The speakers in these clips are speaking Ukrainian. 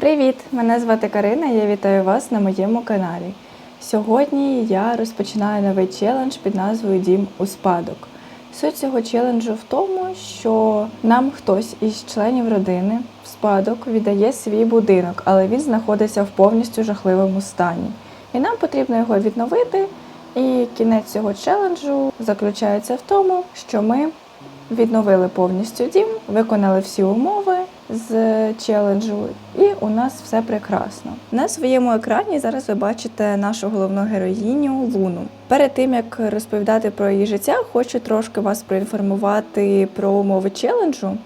Привіт! Мене звати Карина. Я вітаю вас на моєму каналі. Сьогодні я розпочинаю новий челендж під назвою Дім у спадок. Суть цього челенджу в тому, що нам хтось із членів родини в спадок віддає свій будинок, але він знаходиться в повністю жахливому стані. І нам потрібно його відновити. І кінець цього челенджу заключається в тому, що ми відновили повністю дім, виконали всі умови з челенджу, і у нас все прекрасно. На своєму екрані зараз ви бачите нашу головну героїню Луну. Перед тим як розповідати про її життя, хочу трошки вас проінформувати про умови челенджу.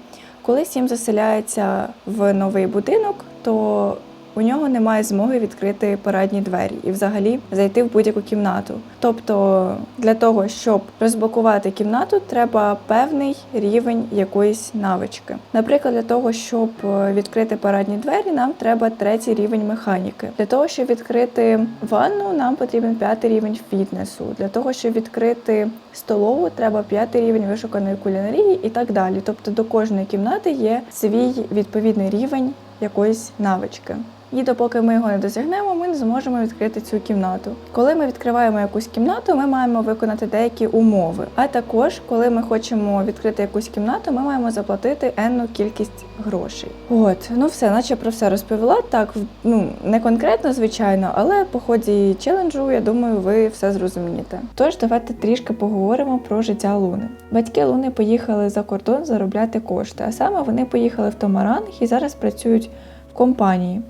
Коли сім заселяється в новий будинок, то у нього немає змоги відкрити парадні двері і взагалі зайти в будь-яку кімнату. Тобто, для того, щоб розблокувати кімнату, треба певний рівень якоїсь навички. Наприклад, для того, щоб е, відкрити парадні двері, нам треба третій рівень механіки. Для того, щоб відкрити ванну, нам потрібен п'ятий рівень фітнесу. Для того, щоб відкрити столову, треба п'ятий рівень вишуканої кулінарії і так далі. Тобто до кожної кімнати є свій відповідний рівень якоїсь навички. І допоки ми його не досягнемо, ми не зможемо відкрити цю кімнату. Коли ми відкриваємо якусь кімнату, ми маємо виконати деякі умови. А також, коли ми хочемо відкрити якусь кімнату, ми маємо заплатити енну кількість грошей. От, ну все, наче про все розповіла. Так, ну не конкретно, звичайно, але по ході челенджу, я думаю, ви все зрозумієте. Тож давайте трішки поговоримо про життя Луни. Батьки Луни поїхали за кордон заробляти кошти, а саме вони поїхали в Томаранг і зараз працюють в компанії.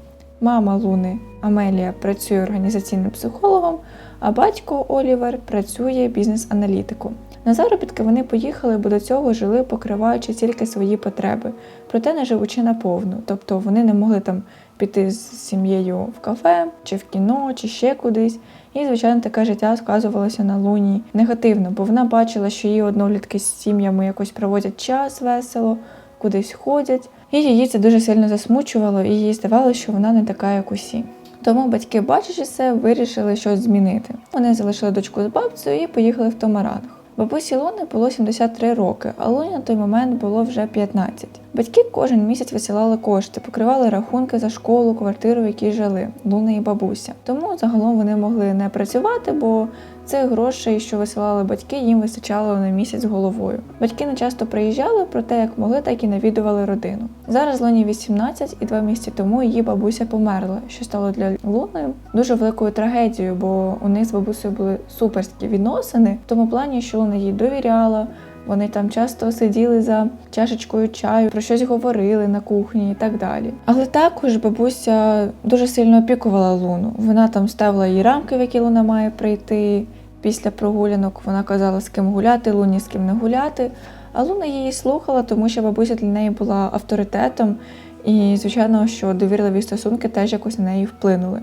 Мама Луни Амелія працює організаційним психологом, а батько Олівер працює бізнес-аналітиком. На заробітки вони поїхали, бо до цього жили, покриваючи тільки свої потреби, проте не живучи наповну. Тобто вони не могли там піти з сім'єю в кафе, чи в кіно, чи ще кудись. І, звичайно, таке життя сказувалося на Луні негативно, бо вона бачила, що її однолітки з сім'ями якось проводять час весело, кудись ходять. І її це дуже сильно засмучувало, і їй здавалося, що вона не така, як усі. Тому батьки, бачачи це, вирішили щось змінити. Вони залишили дочку з бабцею і поїхали в Томаранг. Бабусі Луни було 73 роки, а Луні на той момент було вже 15. Батьки кожен місяць висилали кошти, покривали рахунки за школу, квартиру, в якій жили Луна і бабуся. Тому загалом вони могли не працювати, бо цих грошей, що висилали батьки, їм вистачало на місяць головою. Батьки не часто приїжджали, проте як могли, так і навідували родину. Зараз Луні 18, і два місяці тому її бабуся померла, що стало для Луни дуже великою трагедією, бо у них з бабусею були суперські відносини, в тому плані, що Луна їй довіряла. Вони там часто сиділи за чашечкою чаю, про щось говорили на кухні і так далі. Але також бабуся дуже сильно опікувала Луну. Вона там ставила їй рамки, в які Луна має прийти. Після прогулянок вона казала, з ким гуляти, Луні з ким не гуляти. А Луна її слухала, тому що бабуся для неї була авторитетом, і, звичайно, що довірливі стосунки теж якось на неї вплинули.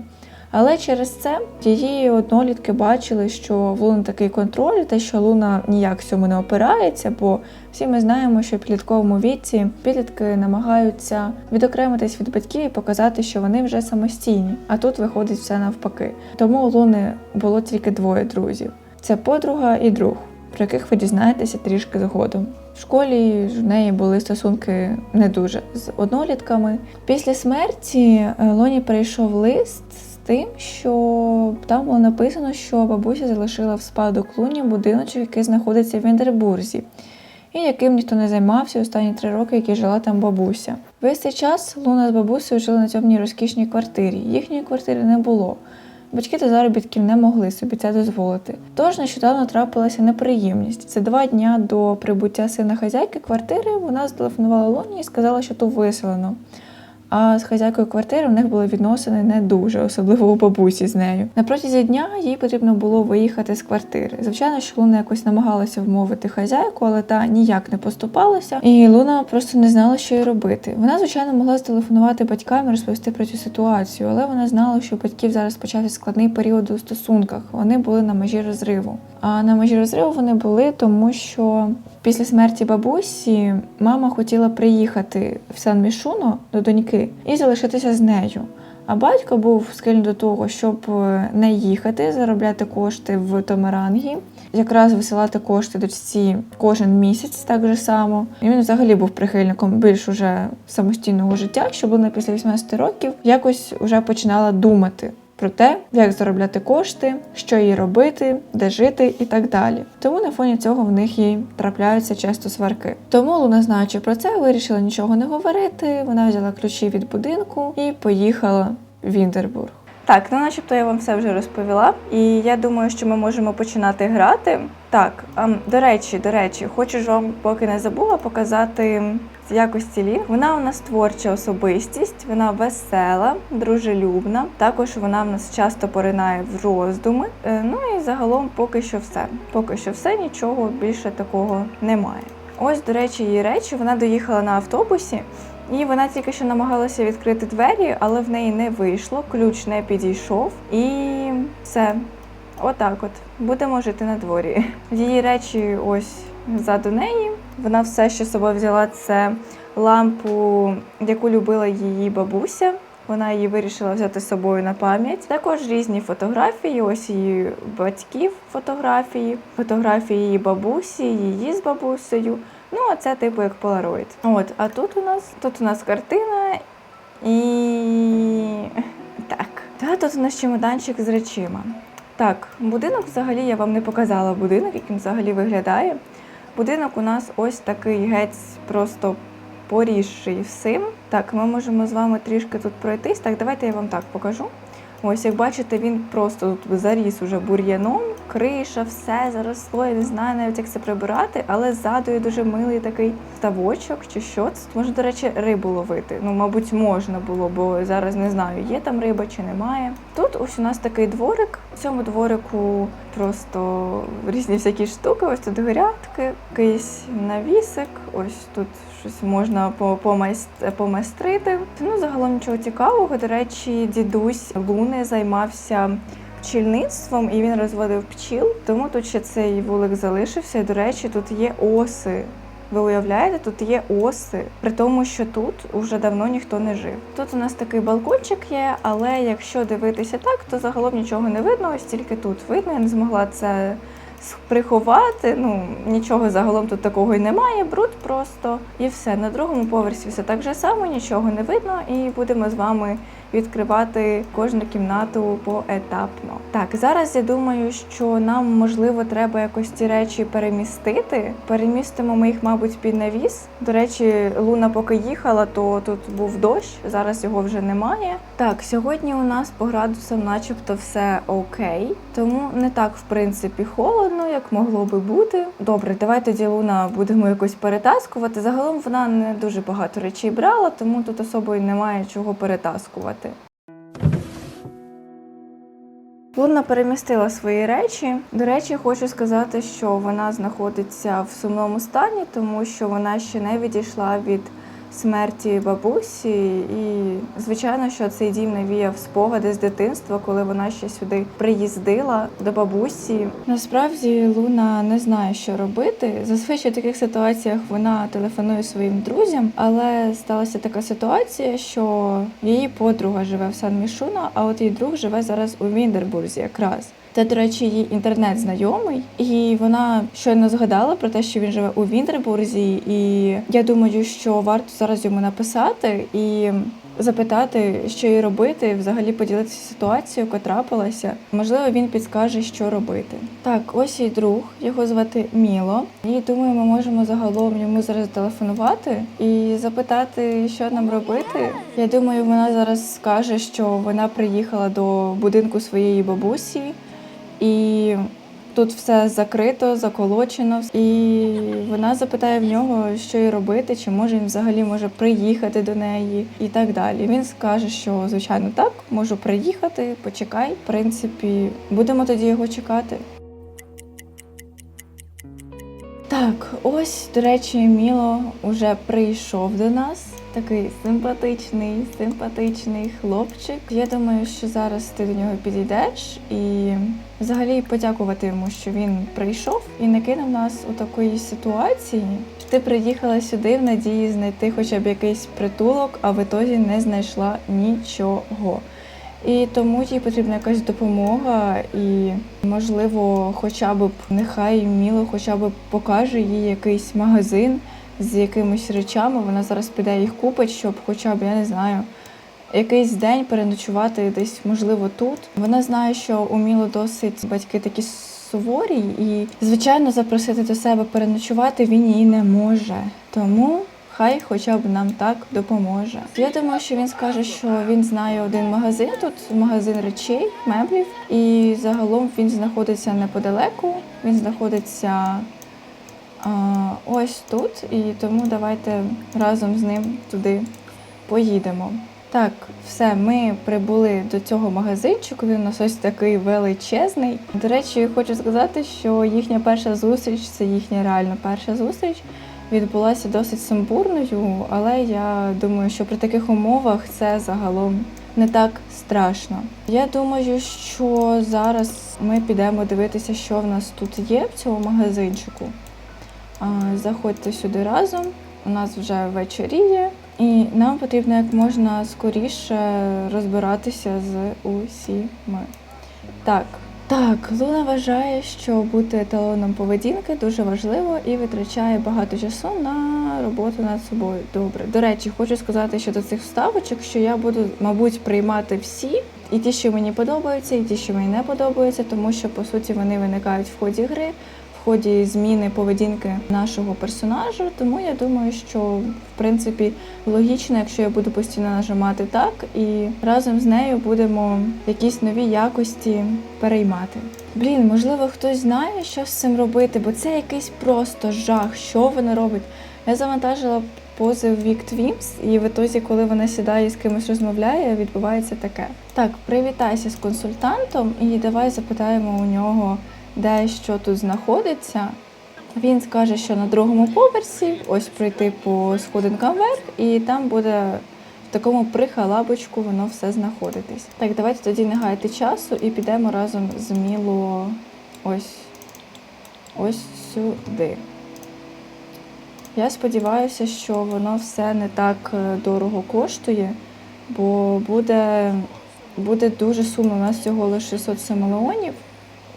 Але через це її однолітки бачили, що в Луни такий контроль, те, що Луна ніяк цьому не опирається, бо всі ми знаємо, що в підлітковому віці підлітки намагаються відокремитись від батьків і показати, що вони вже самостійні. А тут виходить все навпаки. Тому у Луни було тільки двоє друзів: це подруга і друг, про яких ви дізнаєтеся трішки згодом. В школі ж в неї були стосунки не дуже з однолітками. Після смерті е, Лоні прийшов лист тим, що там було написано, що бабуся залишила в спадок Луні будиночок, який знаходиться в Віндербурзі, і яким ніхто не займався останні три роки, які жила там бабуся. Весь цей час Луна з бабусею жили на цьому розкішній квартирі. Їхньої квартири не було. Батьки до заробітків не могли собі це дозволити. Тож нещодавно трапилася неприємність. Це два дня до прибуття сина хазяйки квартири. Вона зателефонувала Луні і сказала, що ту виселено. А з хазяйкою квартири в них були відносини не дуже, особливо у бабусі з нею. На протязі дня їй потрібно було виїхати з квартири. Звичайно, що Луна якось намагалася вмовити хазяйку, але та ніяк не поступалася. І Луна просто не знала, що їй робити. Вона, звичайно, могла зателефонувати батькам і розповісти про цю ситуацію, але вона знала, що у батьків зараз почався складний період у стосунках. Вони були на межі розриву. А на межі розриву вони були, тому що після смерті бабусі мама хотіла приїхати в Сан Мішуно до доньки і залишитися з нею. А батько був схильний до того, щоб е, не їхати, заробляти кошти в Томерангі, якраз висилати кошти дочці кожен місяць, так же само. І він взагалі був прихильником більш уже самостійного життя, що вона після 18 років якось вже починала думати. Про те, як заробляти кошти, що їй робити, де жити і так далі. Тому на фоні цього в них і трапляються часто сварки. Тому Луна, знаючи про це, вирішила нічого не говорити. Вона взяла ключі від будинку і поїхала в Віндербург. Так, ну начебто я вам все вже розповіла, і я думаю, що ми можемо починати грати. Так, до речі, до речі, хочу ж вам, поки не забула, показати якості Лін. Вона у нас творча особистість, вона весела, дружелюбна. Також вона в нас часто поринає в роздуми. Е, Ну і загалом поки що все. Поки що все, нічого більше такого немає. Ось, до речі, її речі. Вона доїхала на автобусі. І вона тільки що намагалася відкрити двері, але в неї не вийшло, ключ не підійшов. І все. Отак от. Будемо жити на дворі. Її речі ось ззаду неї. Вона все, що з собою взяла, це лампу, яку любила її бабуся. Вона її вирішила взяти з собою на пам'ять. Також різні фотографії, ось її батьків фотографії, фотографії її бабусі, її з бабусею. Ну, а це типу як полароїд. От, а тут у нас тут у нас картина і так. Та тут у нас чемоданчик з речима. Так, будинок взагалі я вам не показала будинок, яким взагалі виглядає. Будинок у нас ось такий геть просто поріжший всім. Так, ми можемо з вами трішки тут пройтись. Так, давайте я вам так покажу. Ось, як бачите, він просто тут заріс уже бур'яном, криша, все заросло. Я не знаю навіть, як це прибирати, але ззаду є дуже милий такий ставочок чи що. Це може, до речі, рибу ловити. Ну, мабуть, можна було, бо зараз не знаю, є там риба чи немає. Тут ось у нас такий дворик. В цьому дворику просто різні всякі штуки. Ось тут грядки, якийсь навісик, ось тут щось можна по- помайст- помайстрити. Ну, загалом нічого цікавого. До речі, дідусь Луни займався пчільництвом і він розводив пчіл, тому тут ще цей вулик залишився. До речі, тут є оси. Ви уявляєте, тут є оси, при тому, що тут уже давно ніхто не жив. Тут у нас такий балкончик є, але якщо дивитися так, то загалом нічого не видно. Ось тільки тут видно. Я не змогла це приховати. Ну нічого загалом тут такого і немає. Бруд просто і все. На другому поверсі все так же само, нічого не видно, і будемо з вами відкривати кожну кімнату поетапно. Так, зараз я думаю, що нам можливо треба якось ці речі перемістити. Перемістимо ми їх, мабуть, під навіс. До речі, Луна поки їхала, то тут був дощ. Зараз його вже немає. Так, сьогодні у нас по градусам, начебто, все окей, тому не так в принципі холодно, як могло би бути. Добре, давай тоді Луна будемо якось перетаскувати. Загалом вона не дуже багато речей брала, тому тут особою немає чого перетаскувати. Луна перемістила свої речі. До речі, хочу сказати, що вона знаходиться в сумному стані, тому що вона ще не відійшла від смерті бабусі. І звичайно, що цей дім навіяв спогади з дитинства, коли вона ще сюди приїздила до бабусі. Насправді Луна не знає, що робити. Зазвичай в таких ситуаціях вона телефонує своїм друзям, але сталася така ситуація, що її подруга живе в Сан-Мішуна, а от її друг живе зараз у Віндербурзі якраз. Це, до речі, її інтернет-знайомий, і вона щойно згадала про те, що він живе у Віндербурзі, і я думаю, що варто зараз йому написати і запитати, що їй робити, взагалі поділитися ситуацією, яка трапилася. Можливо, він підскаже, що робити. Так, ось її друг, його звати Міло. І думаю, ми можемо загалом йому зараз телефонувати і запитати, що нам робити. Я думаю, вона зараз скаже, що вона приїхала до будинку своєї бабусі, і тут все закрито, заколочено. І вона запитає в нього, що їй робити, чи може він взагалі може приїхати до неї і так далі. Він скаже, що звичайно так, можу приїхати, почекай. В принципі, будемо тоді його чекати. Так, ось, до речі, Міло вже прийшов до нас. Такий симпатичний, симпатичний хлопчик. Я думаю, що зараз ти до нього підійдеш і взагалі подякувати йому, що він прийшов і не кинув нас у такої ситуації. Ти приїхала сюди в надії знайти хоча б якийсь притулок, а в ітозі не знайшла нічого. І тому їй потрібна якась допомога, і можливо, хоча б нехай Міло хоча б покаже їй якийсь магазин з якимись речами. Вона зараз піде їх купить, щоб хоча б я не знаю. Якийсь день переночувати десь, можливо, тут. Вона знає, що у Міло досить батьки такі суворі, і, звичайно, запросити до себе переночувати він її не може. Тому хай хоча б нам так допоможе. Я думаю, що він скаже, що він знає один магазин тут, магазин речей, меблів, і загалом він знаходиться неподалеку. Він знаходиться ось тут, і тому давайте разом з ним туди поїдемо. Так, все, ми прибули до цього магазинчику. Він у нас ось такий величезний. До речі, хочу сказати, що їхня перша зустріч це їхня реально перша зустріч. Відбулася досить сумбурною, але я думаю, що при таких умовах це загалом не так страшно. Я думаю, що зараз ми підемо дивитися, що в нас тут є в цьому магазинчику. Заходьте сюди разом. У нас вже вечоріє, і нам потрібно як можна скоріше розбиратися з усіми. Так, так, Луна вважає, що бути еталоном поведінки дуже важливо і витрачає багато часу на роботу над собою. Добре. До речі, хочу сказати щодо цих вставочок, що я буду, мабуть, приймати всі. І ті, що мені подобаються, і ті, що мені не подобаються, тому що по суті вони виникають в ході гри, ході зміни поведінки нашого персонажа. Тому я думаю, що в принципі логічно, якщо я буду постійно нажимати так, і разом з нею будемо якісь нові якості переймати. Блін, можливо, хтось знає, що з цим робити, бо це якийсь просто жах, що вона робить. Я завантажила позив Вік Твімс, і в ітозі, коли вона сідає з кимось розмовляє, відбувається таке. Так, привітайся з консультантом і давай запитаємо у нього, де що тут знаходиться. Він скаже, що на другому поверсі, ось пройти по сходинкам вверх, і там буде в такому прихалабочку воно все знаходитись. Так, давайте тоді не гаяти часу і підемо разом з Міло ось, ось сюди. Я сподіваюся, що воно все не так е, дорого коштує, бо буде, буде дуже сумно. У нас всього лише 607 мільйонів.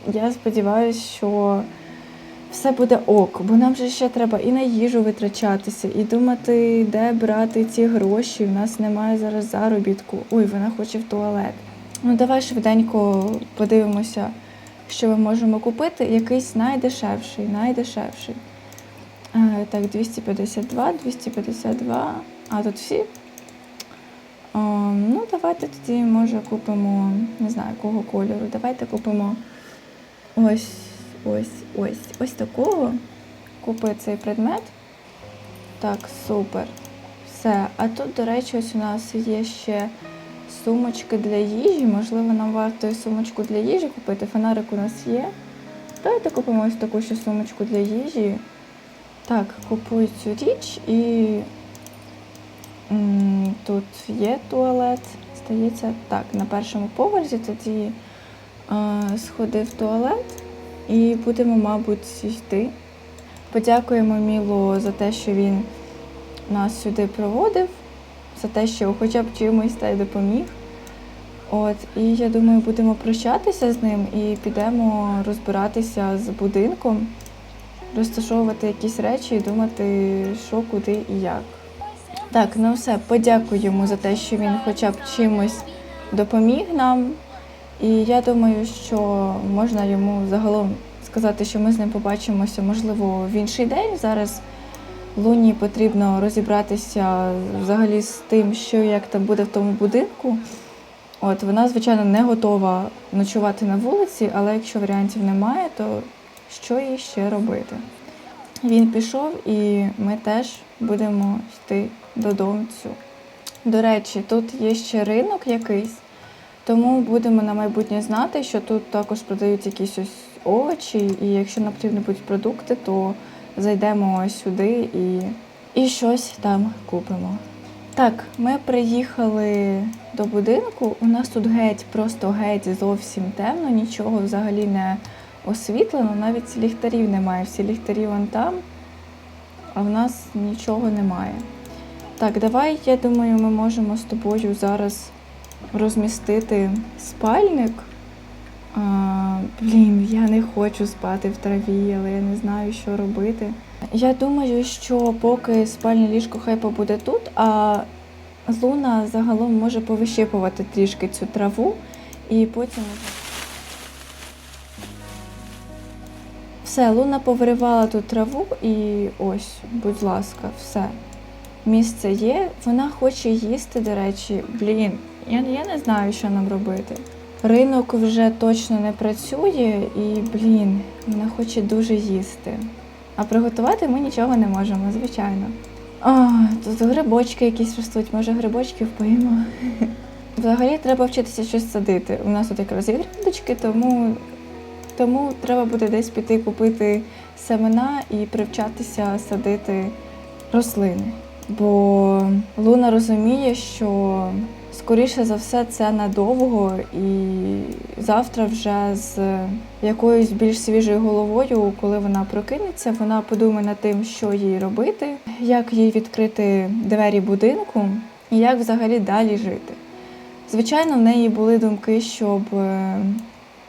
Я сподіваюся, що все буде ок, бо нам же ще треба і на їжу витрачатися, і думати, де брати ці гроші. У нас немає зараз заробітку. Ой, вона хоче в туалет. Ну, давай швиденько подивимося, що ми можемо купити. Якийсь найдешевший, найдешевший. Е, Так, 252, 252. А тут всі. О, ну, давайте тоді, може, купимо, не знаю, якого кольору. Давайте купимо ось, ось, ось, ось такого. Купи цей предмет. Так, супер. Все. А тут, до речі, ось у нас є ще сумочки для їжі. Можливо, нам варто і сумочку для їжі купити. Фонарик у нас є. Давайте купимо ось таку ще сумочку для їжі. Так, купую цю річ і тут є туалет. Здається, так, на першому поверсі тоді е, сходи в туалет і будемо, мабуть, йти. Подякуємо Мілу за те, що він нас сюди проводив, за те, що хоча б чимось та й допоміг. От, і я думаю, будемо прощатися з ним і підемо розбиратися з будинком розташовувати якісь речі і думати, що, куди і як. Так, ну все, подякую йому за те, що він хоча б чимось допоміг нам. І я думаю, що можна йому загалом сказати, що ми з ним побачимося, можливо, в інший день. Зараз Луні потрібно розібратися взагалі з тим, що як там буде в тому будинку. От вона, звичайно, не готова ночувати на вулиці, але якщо варіантів немає, то що їй ще робити? Він пішов, і ми теж будемо йти додому. До речі, тут є ще ринок якийсь, тому будемо на майбутнє знати, що тут також продають якісь ось овочі, і якщо нам потрібні будуть продукти, то зайдемо сюди і, і щось там купимо. Так, ми приїхали до будинку. У нас тут геть, просто геть зовсім темно, нічого взагалі не освітлено, навіть ліхтарів немає. Всі ліхтарі вон там, а в нас нічого немає. Так, давай, я думаю, ми можемо з тобою зараз розмістити спальник. А, блін, я не хочу спати в траві, але я не знаю, що робити. Я думаю, що поки спальне ліжко хай побуде тут, а Луна загалом може повищипувати трішки цю траву і потім. Все, Луна повиривала тут траву і ось, будь ласка, все. Місце є. Вона хоче їсти, до речі. Блін, я, я не знаю, що нам робити. Ринок вже точно не працює, і, блін, вона хоче дуже їсти. А приготувати ми нічого не можемо, звичайно. А, тут грибочки якісь ростуть, може грибочки впоїмо. Взагалі треба вчитися щось садити. У нас тут якраз є грядочки, тому, тому треба буде десь піти купити семена і привчатися садити рослини. Бо Луна розуміє, що скоріше за все це надовго, і завтра вже з якоюсь більш свіжою головою, коли вона прокинеться, вона подумає над тим, що їй робити, як їй відкрити двері будинку і як взагалі далі жити. Звичайно, в неї були думки, щоб е,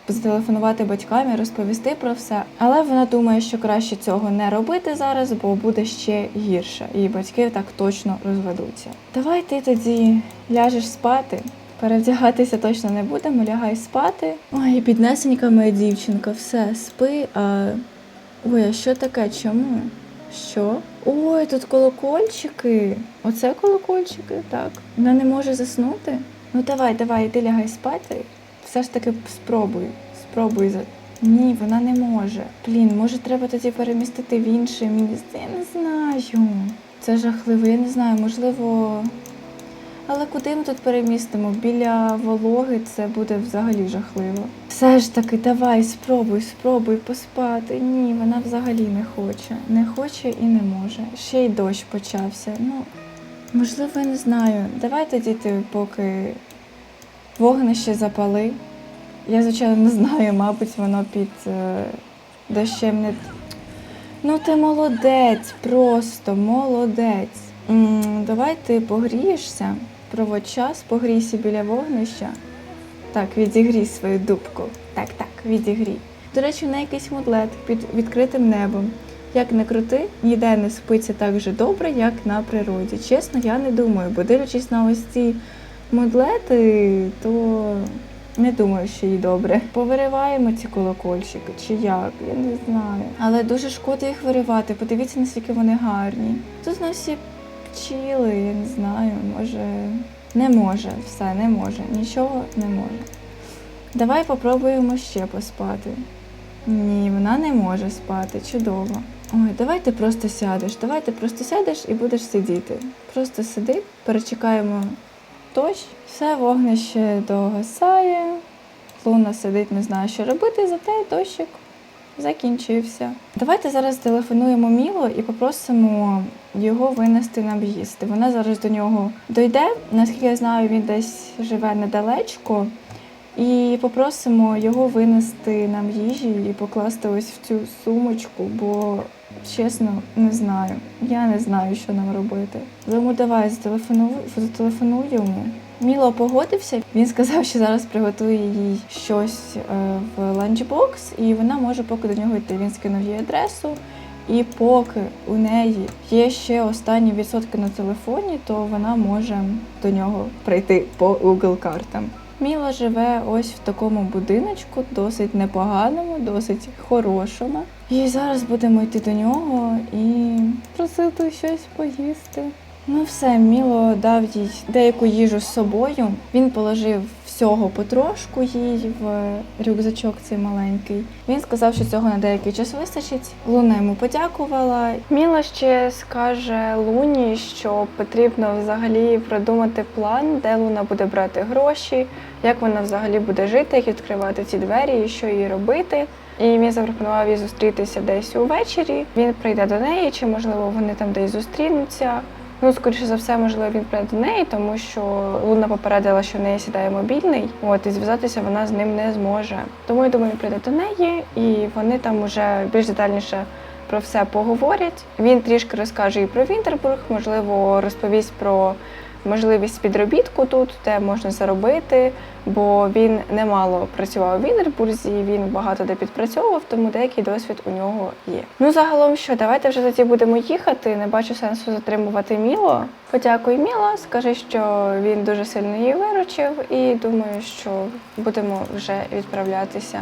зателефонувати батькам і розповісти про все, але вона думає, що краще цього не робити зараз, бо буде ще гірше, і батьки так точно розведуться. Давай ти тоді ляжеш спати. Перевдягатися точно не будемо, лягай спати. Ой, піднесенька моя дівчинка, все, спи. А... Ой, а що таке? Чому? Що? Ой, тут колокольчики. Оце колокольчики, так. Вона не може заснути. Ну давай, давай, іди лягай спати. Все ж таки спробуй. Спробуй за. Ні, вона не може. Блін, може треба тоді перемістити в інше місце. Я не знаю. Це жахливо, я не знаю, можливо. Але куди ми тут перемістимо? Біля вологи це буде взагалі жахливо. Все ж таки, давай, спробуй, спробуй поспати. Ні, вона взагалі не хоче. Не хоче і не може. Ще й дощ почався. Ну, можливо, я не знаю. Давай тоді ти поки вогнище запали. Я, звичайно, не знаю, мабуть, воно під е, дощем не. Ну, ти молодець, просто молодець. Давай ти погрієшся, проводь час, погрійся біля вогнища. Так, відігрій свою дубку. Так, так, відігрій. До речі, на якийсь мудлет під відкритим небом. Як не крути, ніде не спиться так же добре, як на природі. Чесно, я не думаю, бо дивлячись на ось ці мудлети, то не думаю, що їй добре. Повириваємо ці колокольчики, чи як, я не знаю. Але дуже шкода їх виривати. Подивіться, наскільки вони гарні. Тут нас є пчіли, я не знаю, може. Не може, все, не може, нічого не може. Давай попробуємо ще поспати. Ні, вона не може спати, чудово. Ой, давай ти просто сядеш. Давай ти просто сядеш і будеш сидіти. Просто сиди, перечекаємо дощ, все вогнище догасає. Луна сидить, не знає, що робити, зате дощик закінчився. Давайте зараз телефонуємо Міло і попросимо його винести нам їсти. Вона зараз до нього дойде. Наскільки я знаю, він десь живе недалечко. І попросимо його винести нам їжі і покласти ось в цю сумочку, бо чесно не знаю. Я не знаю, що нам робити. Тому давай зателефоную, зателефонуємо. Міло погодився. Він сказав, що зараз приготує їй щось е, в ланчбокс, і вона може поки до нього йти. Він скинув їй адресу. І поки у неї є ще останні відсотки на телефоні, то вона може до нього прийти по Google картам. Міла живе ось в такому будиночку, досить непоганому, досить хорошому. І зараз будемо йти до нього і просити щось поїсти. Ну все, Міло дав їй деяку їжу з собою. Він положив всього потрошку їй в рюкзачок цей маленький. Він сказав, що цього на деякий час вистачить. Луна йому подякувала. Міла ще скаже Луні, що потрібно взагалі продумати план, де Луна буде брати гроші, як вона взагалі буде жити, як відкривати ці двері і що їй робити. І він запропонував їй зустрітися десь увечері. Він прийде до неї, чи можливо вони там десь зустрінуться. Ну, скоріше за все, можливо, він прийде до неї, тому що Луна попередила, що в неї сідає мобільний. От і зв'язатися вона з ним не зможе. Тому я думаю, він прийде до неї, і вони там уже більш детальніше про все поговорять. Він трішки розкаже і про Вінтербург, можливо, розповість про можливість підробітку тут, де можна заробити, бо він немало працював в Вінербурзі, він багато де підпрацьовував, тому деякий досвід у нього є. Ну загалом, що давайте вже тоді будемо їхати. Не бачу сенсу затримувати Міло. Подякуй Міло, скажи, що він дуже сильно її виручив, і думаю, що будемо вже відправлятися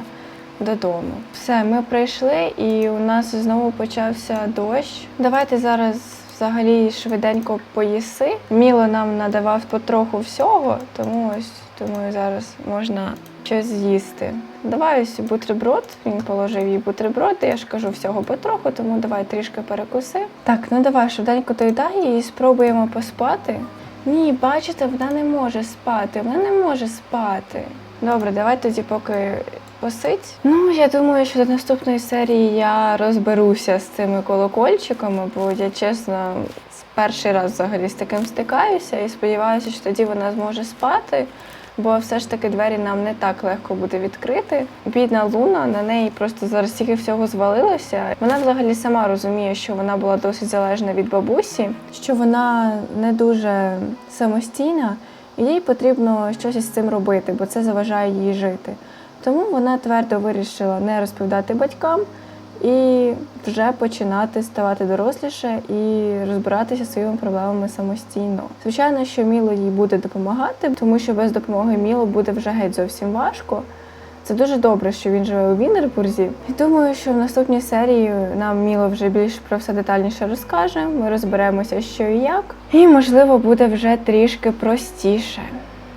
додому. Все, ми прийшли, і у нас знову почався дощ. Давайте зараз взагалі швиденько поїси. Міло нам надавав потроху всього, тому ось думаю, зараз можна щось з'їсти. Давай ось бутерброд. Він положив їй бутерброд, я ж кажу всього потроху, тому давай трішки перекуси. Так, ну давай швиденько доїдай і спробуємо поспати. Ні, бачите, вона не може спати, вона не може спати. Добре, давай тоді поки посить. Ну, я думаю, що до наступної серії я розберуся з цими колокольчиками, бо я чесно перший раз взагалі з таким стикаюся і сподіваюся, що тоді вона зможе спати. Бо все ж таки двері нам не так легко буде відкрити. Бідна Луна, на неї просто зараз стільки всього звалилося. Вона взагалі сама розуміє, що вона була досить залежна від бабусі, що вона не дуже самостійна, і їй потрібно щось із цим робити, бо це заважає їй жити. Тому вона твердо вирішила не розповідати батькам і вже починати ставати доросліше і розбиратися своїми проблемами самостійно. Звичайно, що Міло їй буде допомагати, тому що без допомоги Міло буде вже геть зовсім важко. Це дуже добре, що він живе у Віннербурзі. І думаю, що в наступній серії нам Міло вже більш про все детальніше розкаже. Ми розберемося, що і як. І можливо буде вже трішки простіше.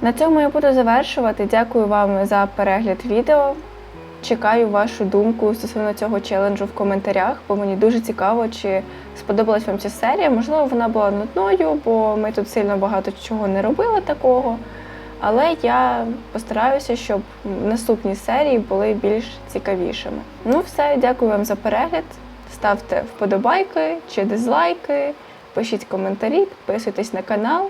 На цьому я буду завершувати. Дякую вам за перегляд відео. Чекаю вашу думку стосовно цього челенджу в коментарях, бо мені дуже цікаво, чи сподобалась вам ця серія. Можливо, вона була нудною, бо ми тут сильно багато чого не робили такого. Але я постараюся, щоб наступні серії були більш цікавішими. Ну, все, дякую вам за перегляд. Ставте вподобайки чи дизлайки, пишіть коментарі, підписуйтесь на канал